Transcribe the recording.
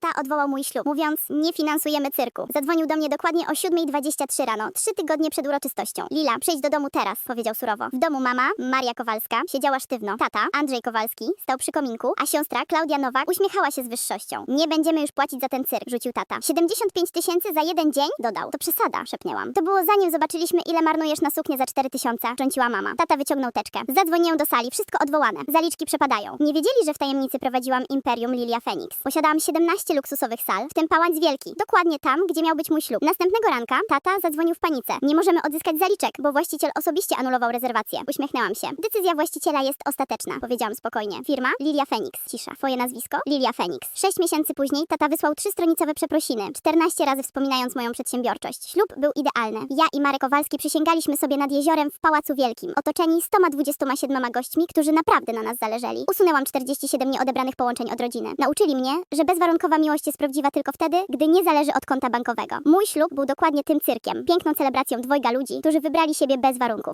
tata odwołał mój ślub, mówiąc, nie finansujemy cyrku. Zadzwonił do mnie dokładnie o 7.23 rano, trzy tygodnie przed uroczystością. Lila, przyjdź do domu teraz, powiedział surowo. W domu mama, Maria Kowalska, siedziała sztywno. Tata, Andrzej Kowalski, stał przy kominku, a siostra, Klaudia Nowak, uśmiechała się z wyższością. Nie będziemy już płacić za ten cyrk, rzucił tata. 75 tysięcy za jeden dzień? Dodał. To przesada, szepnęłam. To było zanim zobaczyliśmy, ile marnujesz na suknię za 4 tysiące, trąciła mama. Tata wyciągnął teczkę. Zadzwoniłem do sali, wszystko odwołane. Zaliczki przepadają. Nie wiedzieli, że w tajemnicy prowadziłam Imperium Lilia Phoenix. Posiadałam 17 luksusowych sal, w tym pałac wielki. Dokładnie tam, gdzie miał być mój ślub. Następnego ranka tata zadzwonił w panice. Nie możemy odzyskać zaliczek, bo właściciel osobiście anulował rezerwację. Uśmiechnęłam się. Decyzja właściciela jest ostateczna, powiedziałam spokojnie. Firma Lilia Phoenix. Cisza. Twoje nazwisko? Lilia Phoenix. Sześć miesięcy później tata wysłał trzystronicowe przeprosiny, 14 razy wspominając moją przedsiębiorczość. Ślub był idealny. Ja i Marek Kowalski przysięgaliśmy sobie nad jeziorem w Pałacu Wielkim, otoczeni 127 gośćmi, którzy naprawdę na nas zależeli. Usunęłam 47 nieodebranych połączeń od rodziny. Nauczyli mnie, że bezwarunkowa miłość jest prawdziwa tylko wtedy, gdy nie zależy od konta bankowego. Mój ślub był dokładnie tym cyrkiem, piękną celebracją dwojga ludzi, którzy wybrali siebie bez warunków.